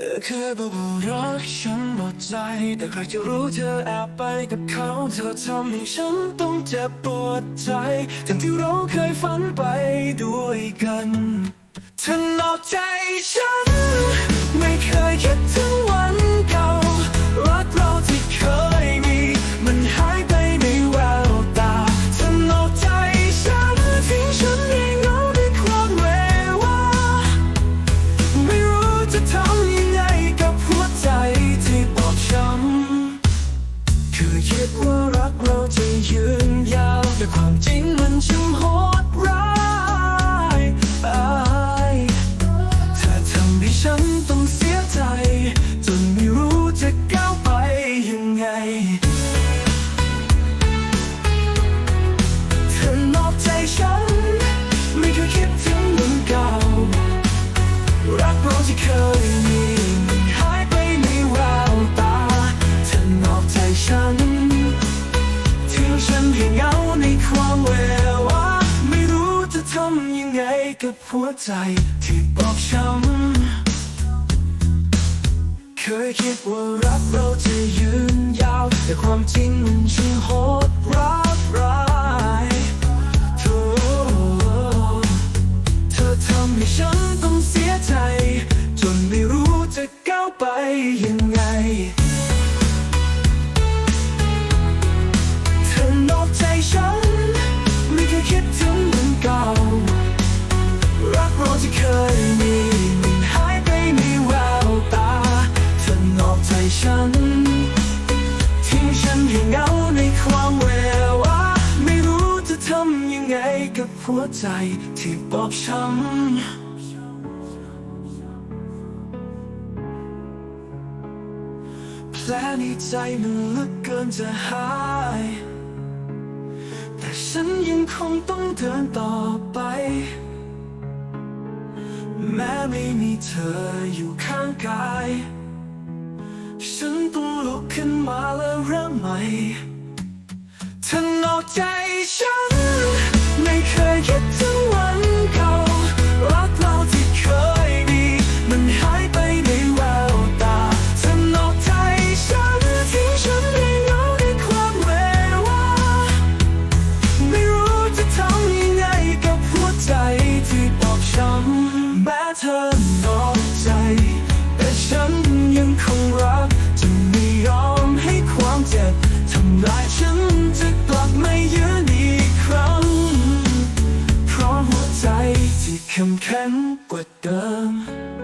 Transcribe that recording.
เธอเคยบอกว่ารักฉันหมดใจ แต่ใครจะรู้เธอแอบไปกับเขา เธอทำให้ฉันต้องเจ็บปวดใจ ทั้งที่เราเคยฝันไปด้วยกันเธอนอกใจฉัน งฉันให้เหงาในความเววาไม่รู้จะทำยังไงกับหัวใจที่บอบช้ำเคยคิดว่ารักเราจะยืนยาว แต่ความจริงมันช่างโหดร้ายร้ายโธ่เธอทำให้ฉันต้องเสียใจ จนไม่รู้จะก้าวไปยัง ทิ้งเหงาในความเววาไม่รู้จะทำยังไงกับหัวใจที่บอบช้ำแผลในใจมันลึกเกินจะหาย แต่ฉันยังคงต้องเดินต่อไป แม้ไม่มีเธออยู่ข้างกาย ฉันต้องลุกขึ้นมาแล้วเริ่มใหม่เธอนอกใจฉัน ไม่เคยคิดถึงวันเก่ารักเราที่เคยดี มันหายไปในแววตาเธอนอกใจฉันทิ้งฉันในเงาในความเววาไม่รู้จะทำยังไงกับหัวใจที่บอบช้ำแม้เธอ ที่เข้มแข็งกว่าเดิม